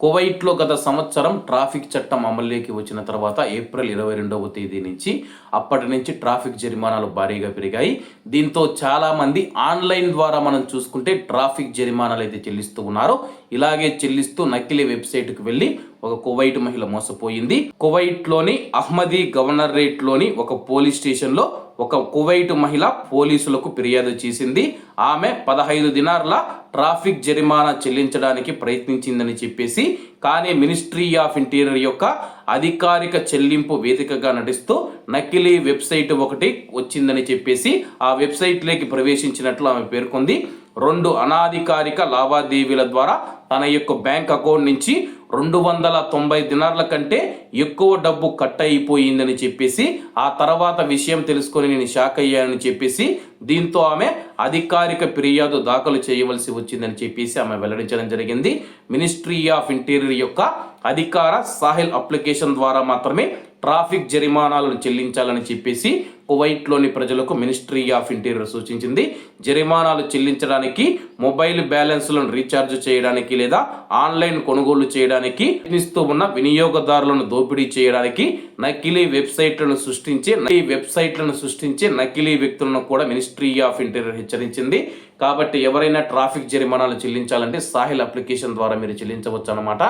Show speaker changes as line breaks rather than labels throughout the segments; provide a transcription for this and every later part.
కువైట్లో గత సంవత్సరం ట్రాఫిక్ చట్టం అమల్లోకి వచ్చిన తర్వాత ఏప్రిల్ ఇరవై రెండవ తేదీ నుంచి అప్పటి నుంచి ట్రాఫిక్ జరిమానాలు భారీగా పెరిగాయి. దీంతో చాలామంది ఆన్లైన్ ద్వారా మనం చూసుకుంటే ట్రాఫిక్ జరిమానాలు అయితే చెల్లిస్తూ ఉన్నారు. ఇలాగే చెల్లిస్తూ నకిలీ వెబ్సైట్కి వెళ్ళి ఒక కువైట్ మహిళ మోసపోయింది. కువైట్లోని అహ్మదీ గవర్నరేట్లోని ఒక పోలీస్ స్టేషన్లో ఒక కువైట్ మహిళ పోలీసులకు ఫిర్యాదు చేసింది. ఆమె పదహైదు దినార్ల ట్రాఫిక్ జరిమానా చెల్లించడానికి ప్రయత్నించిందని చెప్పేసి కానీ మినిస్ట్రీ ఆఫ్ ఇంటీరియర్ యొక్క అధికారిక చెల్లింపు వేదికగా నటిస్తూ నకిలీ వెబ్సైట్ ఒకటి వచ్చిందని చెప్పేసి ఆ వెబ్సైట్లోకి ప్రవేశించినట్లు ఆమె పేర్కొంది. రెండు అనాధికారిక లావాదేవీల ద్వారా తన యొక్క బ్యాంక్ అకౌంట్ నుంచి రెండు వందల తొంభై దినార్ల కంటే ఎక్కువ డబ్బు కట్ అయిపోయిందని చెప్పేసి ఆ తర్వాత విషయం తెలుసుకొని నేను షాక్ అయ్యానని చెప్పేసి దీంతో ఆమె అధికారిక ఫిర్యాదు దాఖలు చేయవలసి వచ్చిందని చెప్పేసి ఆమె వెల్లడించడం జరిగింది. మినిస్ట్రీ ఆఫ్ ఇంటీరియర్ యొక్క అధికార సాహిల్ అప్లికేషన్ ద్వారా మాత్రమే ట్రాఫిక్ జరిమానాలను చెల్లించాలని చెప్పేసి కువైట్లోని ప్రజలకు మినిస్ట్రీ ఆఫ్ ఇంటీరియర్ సూచించింది. జరిమానాలు చెల్లించడానికి మొబైల్ బ్యాలెన్స్లను రీఛార్జ్ చేయడానికి లేదా ఆన్లైన్ కొనుగోలు చేయడానికి ప్రయత్నిస్తూ ఉన్న వినియోగదారులను దోపిడీ చేయడానికి నకిలీ వెబ్సైట్లను సృష్టించి ఈ వెబ్సైట్లను సృష్టించి నకిలీ వ్యక్తులను కూడా మినిస్ట్రీ ఆఫ్ ఇంటీరియర్ హెచ్చరించింది. కాబట్టి ఎవరైనా ట్రాఫిక్ జరిమానాలు చెల్లించాలంటే సాహిల్ అప్లికేషన్ ద్వారా మీరు చెల్లించవచ్చు అనమాట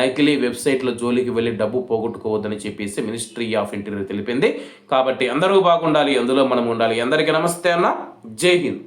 నకిలీ వెబ్సైట్ల జోలికి వెళ్ళి డబ్బు పోగొట్టుకోవద్దని చెప్పేసి మినిస్ట్రీ ఆఫ్ ఇంటీరియర్ తెలిపింది. కాబట్టి అందరూ బాగుండాలి అందులో మనం ఉండాలి. అందరికీ నమస్తే అన్న. జై హింద్.